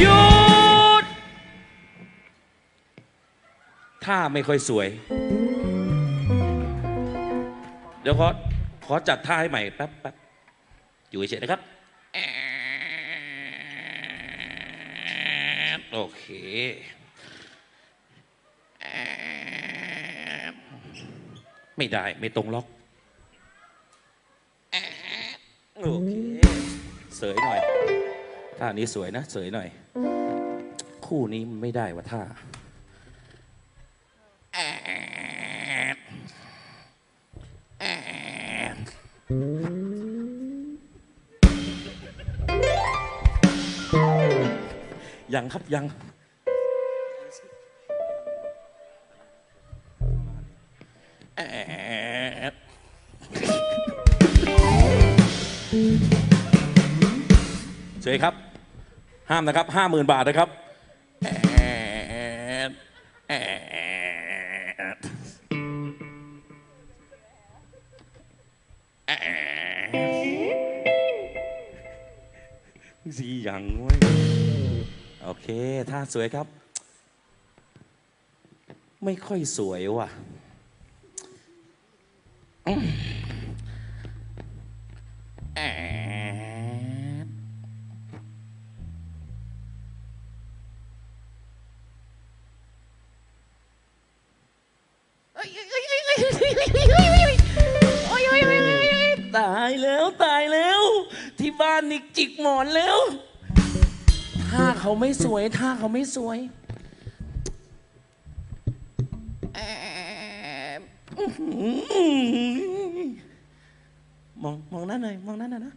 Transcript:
หยุดท่าไม่ค่อยสวย เดี๋ยวขอขอจัดท่าให้ใหม่แป๊บแป๊บอยู่เฉยๆนะครับโอเคไม่ได้ไม่ตรงล็อกโอเคเสยหน่อย ท่านี้สวยนะเสยหน่อย คู่นี้ไม่ได้ว่าท่ายังครับยังแอบเฉยครับ ห้ามนะครับห้าหมื่นบาทนะครับแอบแอบแอบสียังเว้ยโอเคท่าสวยครับ ไม่ค่อยสวยว่ะแอ ตายแล้วตายแล้ว ที่บ้านนี่จิกหมอนแล้วท่าเขาไม่สวยท่าเขาไม่สวยมองมองหน้าหน่อยมองหน้าหน่อยนะ